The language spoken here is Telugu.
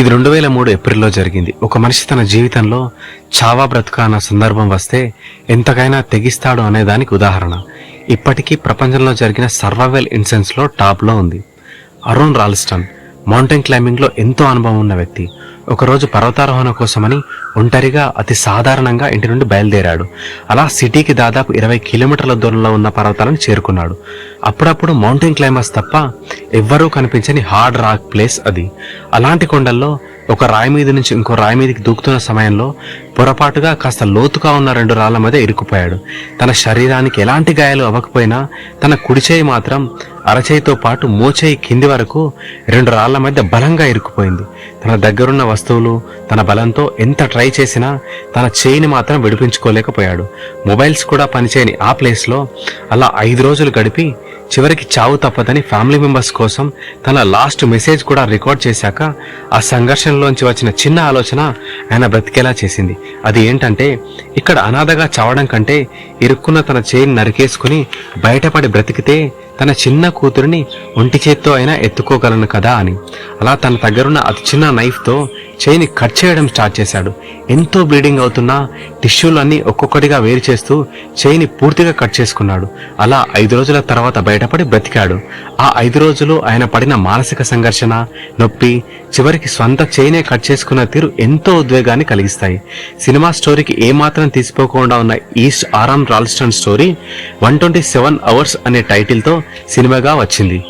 ఇది రెండు వేల మూడు ఏప్రిల్లో జరిగింది. ఒక మనిషి తన జీవితంలో చావా బ్రతుక అన్న సందర్భం వస్తే ఎంతకైనా తెగిస్తాడు అనే దానికి ఉదాహరణ. ఇప్పటికీ ప్రపంచంలో జరిగిన సర్వైవల్ ఇన్సెన్స్లో టాప్లో ఉంది. అరుణ్ రాల్స్టన్ మౌంటైన్ క్లైంబింగ్లో ఎంతో అనుభవం ఉన్న వ్యక్తి. ఒకరోజు పర్వతారోహణ కోసమని ఒంటరిగా అతి సాధారణంగా ఇంటి నుండి బయలుదేరాడు. అలా సిటీకి దాదాపు ఇరవై కిలోమీటర్ల దూరంలో ఉన్న పర్వతాలను చేరుకున్నాడు. అప్పుడప్పుడు మౌంటైన్ క్లైంబర్స్ తప్ప ఎవ్వరూ కనిపించని హార్డ్ రాక్ ప్లేస్ అది. అలాంటి కొండల్లో ఒక రాయి మీద నుంచి ఇంకో రాయి మీదకి దూకుతున్న సమయంలో పొరపాటుగా కాస్త లోతుగా ఉన్న రెండు రాళ్ళ మధ్య ఇరుక్కుపోయాడు. తన శరీరానికి ఎలాంటి గాయాలు అవ్వకపోయినా తన కుడి చేయి మాత్రం అరచేయితో పాటు మోచేయి కింది వరకు రెండు రాళ్ళ మధ్య బలంగా ఇరుక్కుపోయింది. తన దగ్గరున్న వస్తువులు తన బలంతో ఎంత ట్రై చేసినా తన చేయిని మాత్రం విడిపించుకోలేకపోయాడు. మొబైల్స్ కూడా పనిచేయని ఆ ప్లేస్లో అలా ఐదు రోజులు గడిపి చివరికి చావు తప్పదని ఫ్యామిలీ మెంబర్స్ కోసం తన లాస్ట్ మెసేజ్ కూడా రికార్డ్ చేశాక ఆ సంఘర్షణలోంచి వచ్చిన చిన్న ఆలోచన ఆయన బ్రతికేలా చేసింది. అది ఏంటంటే ఇక్కడ అనాథగా చావడం కంటే ఇరుక్కున్న తన చేయిని నరికేసుకుని బయటపడి బ్రతికితే తన చిన్న కూతురిని ఒంటి చేత్తో అయినా ఎత్తుకోగలను కదా అని. అలా తన దగ్గరున్న అతి చిన్న నైఫ్తో చేయిని కట్ చేయడం స్టార్ట్ చేశాడు. ఎంతో బ్లీడింగ్ అవుతున్నా టిష్యూలన్నీ ఒక్కొక్కటిగా వేరు చేస్తూ చేయిని పూర్తిగా కట్ చేసుకున్నాడు. అలా ఐదు రోజుల తర్వాత బయటపడి బ్రతికాడు. ఆ ఐదు రోజులు ఆయన పడిన మానసిక సంఘర్షణ నొప్పి చివరికి స్వంత చేయినే కట్ చేసుకున్న తీరు ఎంతో ఉద్వేగాన్ని కలిగిస్తాయి. సినిమా స్టోరీకి ఏమాత్రం తీసిపోకుండా ఉన్న east Aron Ralston story one twenty seven hours అనే టైటిల్తో సినిమాగా వచ్చింది.